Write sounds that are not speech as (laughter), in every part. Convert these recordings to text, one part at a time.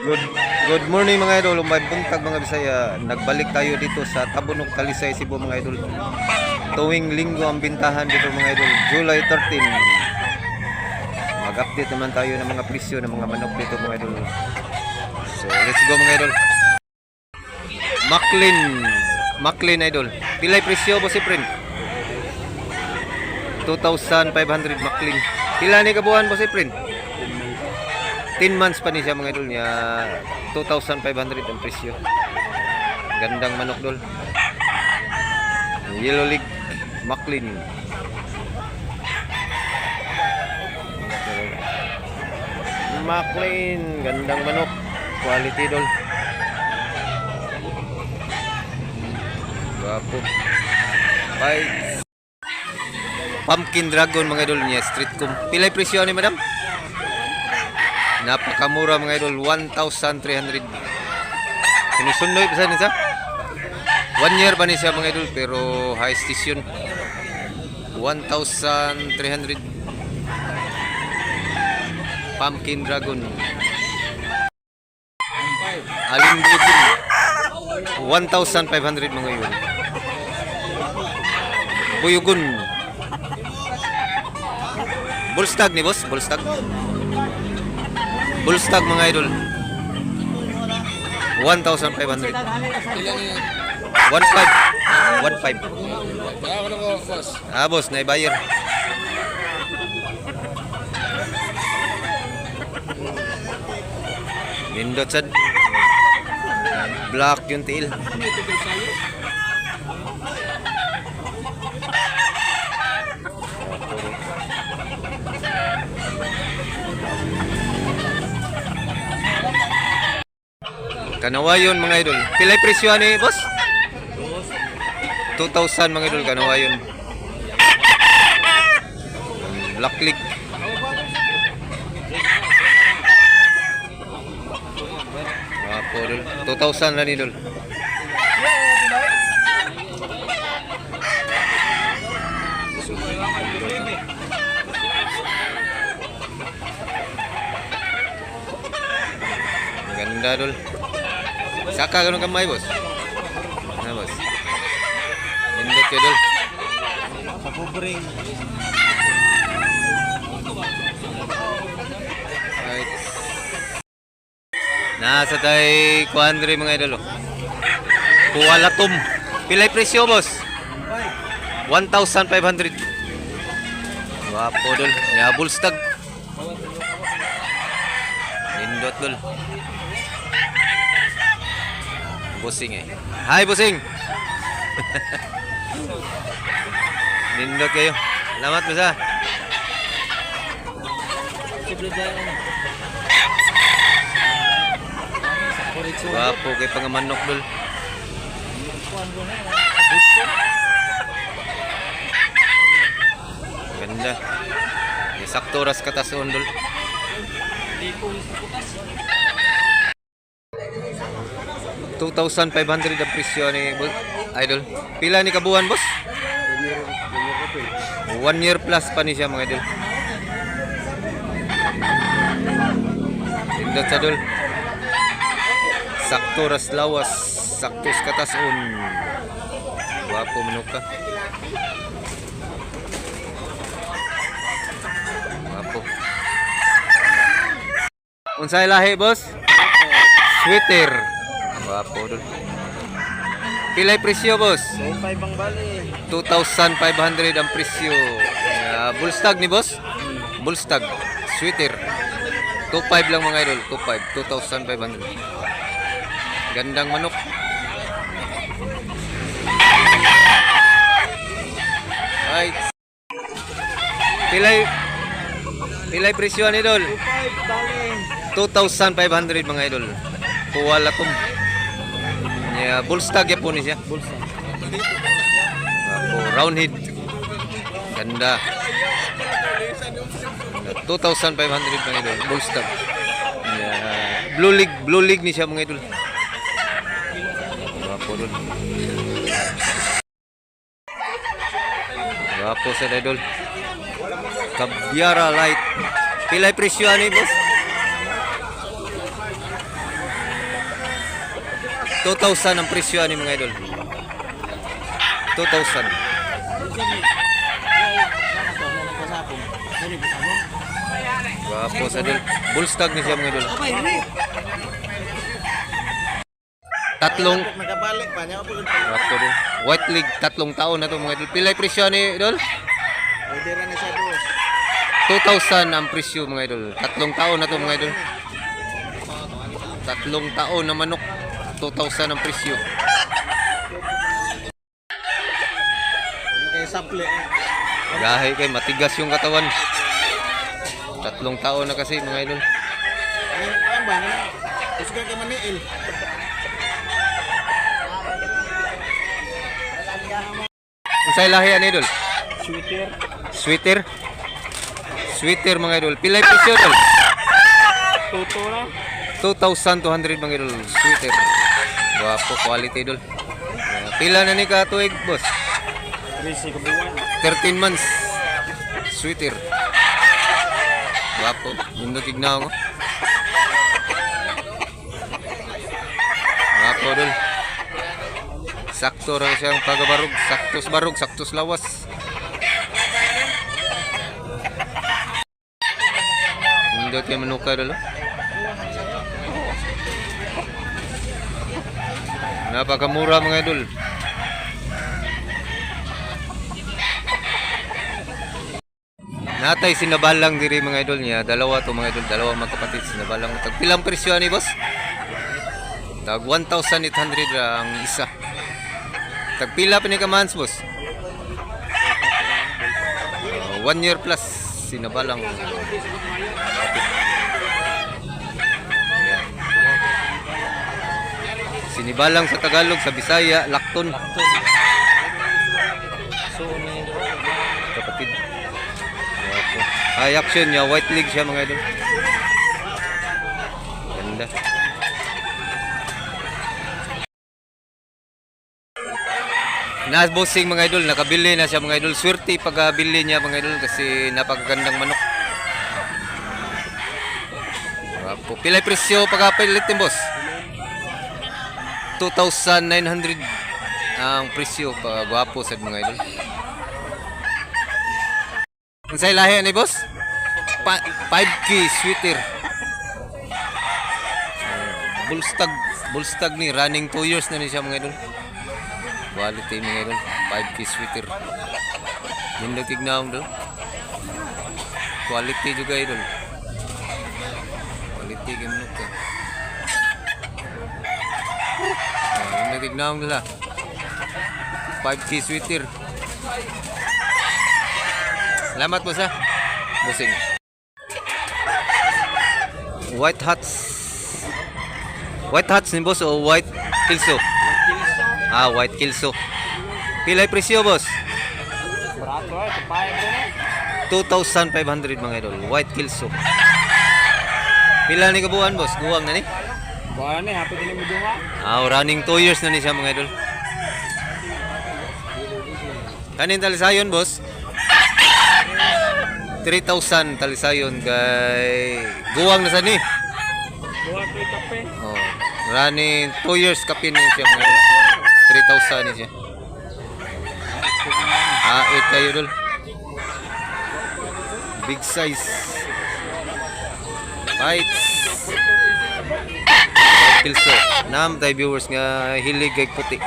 Good good morning mga idol, may buntag mga Bisaya. Nagbalik tayo dito sa Tabunok, Talisay, Cebu mga idol. Tuwing linggo ang bintahan dito mga idol, July 13. Mag-update naman tayo ng mga presyo ng mga manok dito mga idol. So, let's go mga idol. Maclean, Maclean idol. Pilay presyo boss Efren? 2,500 Maclean. Pila ni kabuhan boss Efren? 10 months pa ni siya mga idol niya 2,500 ang presyo. Gandang manok dol yellow league Maclean. Maclean gandang manok. Quality dol Gwapo Bye. Pumpkin Dragon mga idol niya street kum pilay presyo ni madam Napakamura mga idol, 1,300. Sinusunod pa sa nisa? One year pa ni siya mga idol, pero high station. 1,300. Pumpkin Dragon. Alimbudin. 1,500 mga yun. Buyugun. Bullstag ni boss, Bullstag. Bullstag mga idol. 1,500. 1,500. 1,500. Baka ko na ko, boss. Ah, boss, naibayar. Nindot sad. Black yung tail. Kanawayon mga idol. Pilay presyo ni boss? 2,000 mga idol kanawayon. Black click. Wapo dol. 2,000 na ni dol. Ganda dol. Saka ganun kamay boss. Na boss. Indot ka dol. Sa kubring. Right. Nasa tay kuandre mga idol. Kuwalatum. Pilay presyo boss. 1,500. Wapo dol. Ya bulstag. Nindot dol. Busing eh. Hi, Busing! (laughs) Nindot kayo. Salamat, Misa. Wapo kay pangamanok dul. Ganda. Sakto ras katasun dul. Hindi ko bukas. 2,500 ang presyo ni. Idol. Pila ni kabuhan, boss? 1 year plus pa ni siya, mga idol. Indot sa dol. Sakto ras lawas. Sakto skatasun. Wapo manok ka. Wapo. Unsay lahi, boss? Sweater. Wapo. Pilay presyo boss? So, 5 ang bali. 2,500 ang presyo. Uh, bullstag ni boss? Bullstag. Sweater. 2,500 lang mga idol. 2,500. 2,500. Gandang manok. Right. Pilay Pilay presyo ni idol. 5 bali. 2,500 mga idol. Kuwala tum. Yeah, bullstag ya po ni siya. Bulsa. Ako, round head. Ganda. 2,500 mga idol. Bull stop. Yeah. Blue League. Blue League ni siya mga idol. Wapo dun. Wapo sa idol. Kabyara light. Pilay presyo ni boss? 2,000 ang presyo ani mga idol. 2,000. Minsan, ay, sana to, na nagpasapong. Dali, pasapong. Gwapo sa idol. Bullstag ni siya mga idol. Tatlong. Gwapo din. White League, tatlong taon na to mga idol. Pilay presyo ni idol? Pwede rin na dos. 2,000 ang presyo mga idol. Tatlong taon na to mga idol. Tatlong taon na manok. 2,000 ang presyo. Kayo saple. eh. Gahe kay matigas yung katawan. Tatlong taon na kasi mga idol. Ano ba? Kay Maniil. Unsay lahi ani idol? Sweeter. Sweater. Sweater mga idol. Pilay presyo idol. Toto na. 2,200 mga idol. Sweater. Gwapo quality idol. Ah, Pila na ni ka tuig boss? 13 kabuwan. 13 months. Sweater. Gwapo. Yung tignan ko. Gwapo dol. Sakto rin siyang pagabarog. Saktos barog, saktos lawas. Hindi kayo manuka dol. oh. Napakamura mga idol. Natay sinabalang diri mga idol niya. Dalawa to mga idol, dalawa magkapatid sinabalang. Tag pilang presyo ni boss? Tag 1,800 ang isa. Tag pila pa ni ka months boss? Uh, one year plus sinabalang. Yan. Sinibalang sa Tagalog, sa Bisaya, Lakton. So, Kapatid. Ay, action niya. White league siya mga idol. Ganda. Nas bossing mga idol, nakabili na siya mga idol. Swerte pagkabili niya mga idol kasi napakagandang manok. Opo. Pilay presyo pagkapilit din boss? 2,900 ang presyo pag gwapo sa mga idol. Unsay lahi ni boss? Pa 5K sweater. Uh, Bullstag, bullstag ni running 2 years na ni siya mga idol. Quality mga idol, 5K sweater. Hindi tignan do. Quality juga idol. Quality game mo ka. Hindi tignan nila. 5K sweater. Salamat po sa busing. White hats. White hats ni boss o white kilso? Ah, white kilso. Pilay presyo boss? Barato ay, kapayag ko na. 2,500 mga idol. White kilso. Pila ni kabuhan boss? Guwang na ni? Buwan ni, happy din mo dunga. Ah, running 2 years na ni siya mga idol. Kanin talisayon boss? 3,000 talisayon kay guwang na sa ni. Ko yung kape. Oh, running 2 years kapin ni siya mga idol. 3,000 ni siya. Ah, 8 kayo dol. Big size. Bites. Pilso. Nam tayo viewers nga hilig kay puti.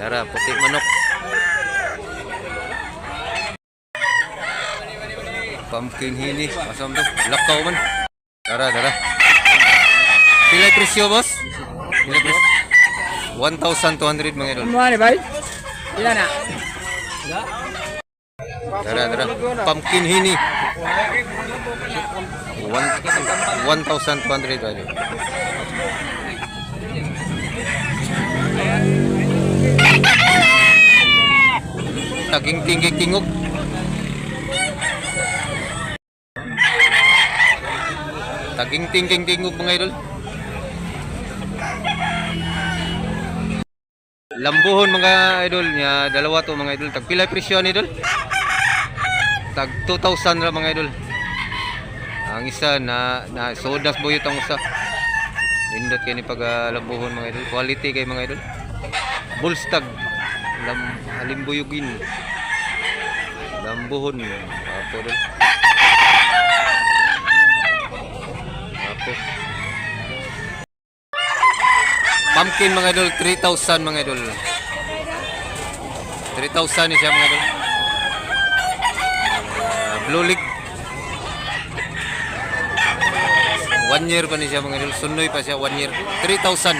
Tara, puti manok. Pumpkin hini. Asam to. Lakaw man. Tara, tara. Pilay presyo, boss? Pilay presyo? 1,200 mga idol. Ano ni, bay? Ilan na? Tara, tara. Pumpkin hini. One- 1,200 idol. Taging tinggi tingog. Taging tingking tingog mga idol. Lambuhon mga idol niya, dalawa to mga idol. Tag pila presyo ni idol? Tag 2,000 ra mga idol. Ang isa na na sodas buyot ang usa. Nindot kayo ni pag-lambuhon mga idol. Quality kay mga idol. Bullstag. Lam halimbuyugin. Lambuhon. Apo idol. Apo. Pumpkin mga idol, 3,000 mga idol. 3,000 ni siya mga idol. Ah, Blue League. One year pa ni siya mga idol. Sunoy pa siya, one year. 3,000.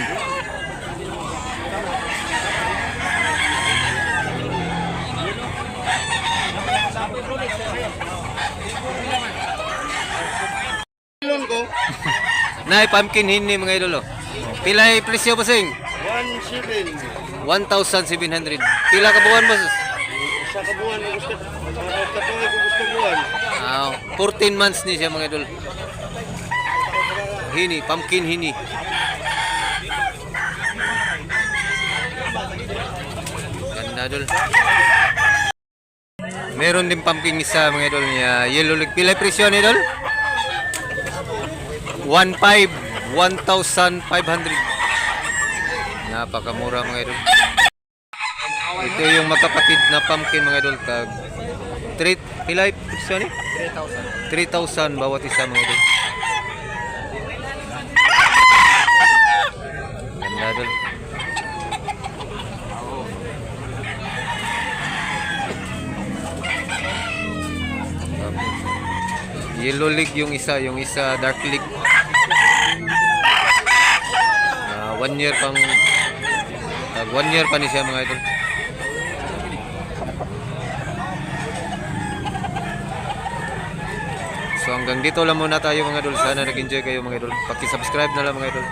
Loan ko, Nay, pumpkin hindi mga idol. Oh. Pila ay presyo ba sing? 1.7. 1,700. Pila ka buwan boss? Sa kabuhan ko gusto, mga katuloy ko gusto buwan. Ah, 14 months ni siya mga idol. Hini, pumpkin hini. Ganda idol. Meron din pumpkin isa mga idol niya. Yellow leg. Pila presyo ni idol? 1,500. 1,500. Napakamura mga idol. Ito yung magkapatid na pumpkin mga idol. Tag 3 pila ay presyo ni? 3,000. 3,000 bawat isa mga idol. Ganda idol. Yellow league yung isa, yung isa dark league. one year pang uh, one year pa ni siya mga idol So hanggang dito lang muna tayo mga idol. Sana nag-enjoy kayo mga idol. Paki-subscribe na lang mga idol.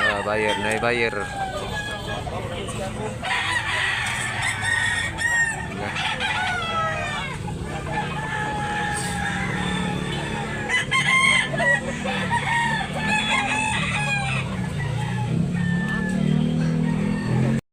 Ah, buyer, na buyer. Yeah.